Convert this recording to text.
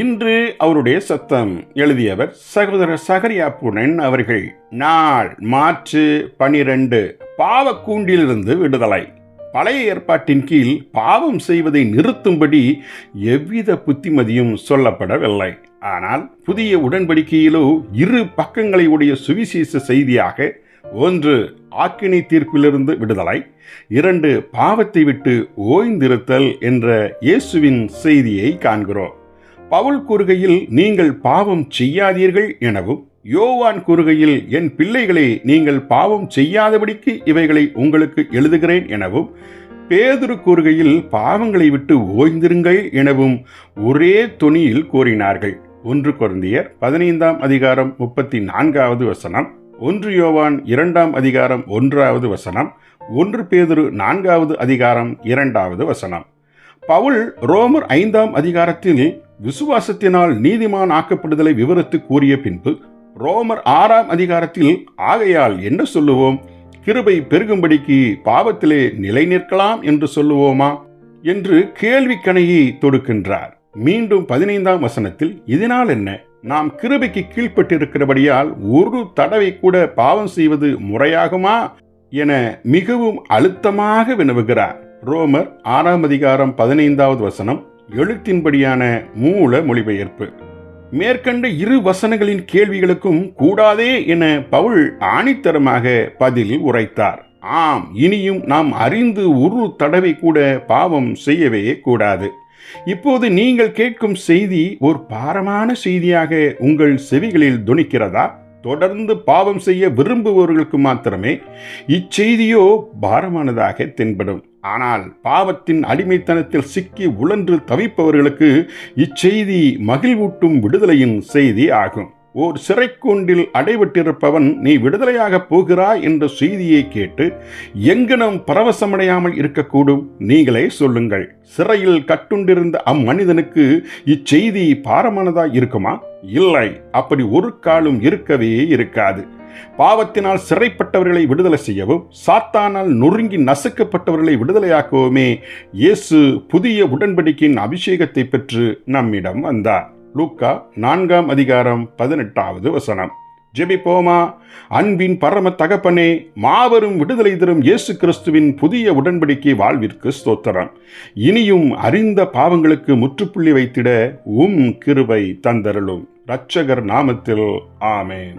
இன்று அவருடைய சத்தம் எழுதியவர் சகோதரர் சகரியா புனன் அவர்கள் நாள் மாற்று பனிரெண்டு பாவக்கூண்டிலிருந்து விடுதலை. பழைய ஏற்பாட்டின் கீழ் பாவம் செய்வதை நிறுத்தும்படி எவ்வித புத்திமதியும் சொல்லப்படவில்லை. ஆனால் புதிய உடன்படிக்கையிலோ இரு பக்கங்களை உடைய சுவிசேஷ செய்தியாக ஒன்று ஆக்கினை தீர்ப்பிலிருந்து விடுதலை இரண்டு பாவத்தை விட்டு ஓய்ந்திருத்தல் என்ற இயேசுவின் செய்தியை காண்கிறோம். பவுல் கூறுகையில் நீங்கள் பாவம் செய்யாதீர்கள் எனவும் யோவான் கூறுகையில் என் பிள்ளைகளே நீங்கள் பாவம் செய்யாதபடிக்கு இவைகளை உங்களுக்கு எழுதுகிறேன் எனவும் பேதுரு கூறுகையில் பாவங்களை விட்டு ஓய்ந்திருங்கள் எனவும் ஒரே தொனியில் கூறினார்கள். ஒன்று குருந்தியர் பதினைந்தாம் அதிகாரம் முப்பத்தி நான்காவது வசனம் ஒன்று யோவான் இரண்டாம் அதிகாரம் ஒன்றாவது வசனம் ஒன்று பேதுரு நான்காவது அதிகாரம் இரண்டாவது வசனம். பவுல் ரோமர் ஐந்தாம் அதிகாரத்தில் விசுவாசத்தினால் நீதிமான் ஆக்கப்படுதலை விவரித்து கூறிய பின்பு ரோமர் ஆறாம் அதிகாரத்தில் ஆகையால் என்ன சொல்லுவோம்? கிருபை பெருகும்படிக்கு பாவத்திலே நிலை நிற்கலாம் என்று சொல்லுவோமா? என்று கேள்விக்கணையை தொடுக்கின்றார். மீண்டும் பதினைந்தாம் வசனத்தில் இதனால் என்ன? நாம் கிருபைக்கு கீழ்ப்பட்டிருக்கிறபடியால் ஒரு தடவை கூட பாவம் செய்வது முறையாகுமா? என மிகவும் அழுத்தமாக வினவுகிறார். ரோமர் ஆறாம் அதிகாரம் பதினைந்தாவது வசனம் எழுத்தின்படியான மூல மொழிபெயர்ப்பு. மேற்கண்ட இரு வசனங்களின் கேள்விகளுக்கும் கூடாதே என பவுல் ஆணித்தரமாக பதில் உரைத்தார். ஆம் இனியும் நாம் அறிந்து ஒரு தடவை கூட பாவம் செய்யவே கூடாது. இப்போது நீங்கள் கேட்கும் செய்தி ஒரு பாரமான செய்தியாக உங்கள் செவிகளில் துணிக்கிறதா? தொடர்ந்து பாவம் செய்ய விரும்புபவர்களுக்கு மாத்திரமே இச்செய்தியோ பாரமானதாக தென்படும். ஆனால் பாவத்தின் அடிமைத்தனத்தில் சிக்கி உழன்று தவிப்பவர்களுக்கு இச்செய்தி மகிழ்வூட்டும் விடுதலையின் செய்தி ஆகும். ஓர் சிறைக்கூண்டில் அடைபட்டிருப்பவன் நீ விடுதலையாக போகிறாய் என்ற செய்தியை கேட்டு எங்கனம் பரவசமடையாமல் இருக்கக்கூடும் நீங்களே சொல்லுங்கள். சிறையில் கட்டுண்டிருந்த அம்மனிதனுக்கு இச்செய்தி பாரமானதாய் இருக்குமா? இல்லை அப்படி ஒரு காலும் இருக்கவே இருக்காது. பாவத்தினால் சிறைப்பட்டவர்களை விடுதலை செய்யவும் சாத்தானால் நொறுங்கி நசுக்கப்பட்டவர்களை விடுதலையாக்கவுமே. இயேசு புதிய உடன்படிக்கையின் அபிஷேகத்தை பெற்று நம்மிடம் வந்தார். லூக்கா நான்காம் அதிகாரம் பதினெட்டாவது வசனம். ஜெபிப்போமா? அன்பின் பரம தகப்பனே மாபெரும் விடுதலை தரும் இயேசு கிறிஸ்துவின் புதிய உடன்படிக்கை வாழ்விற்கு ஸ்தோத்திரம். இனியும் அறிந்த பாவங்களுக்கு முற்றுப்புள்ளி வைத்திட உம் கிருபை தந்தருளும். இரட்சகர் நாமத்தில் ஆமேன்.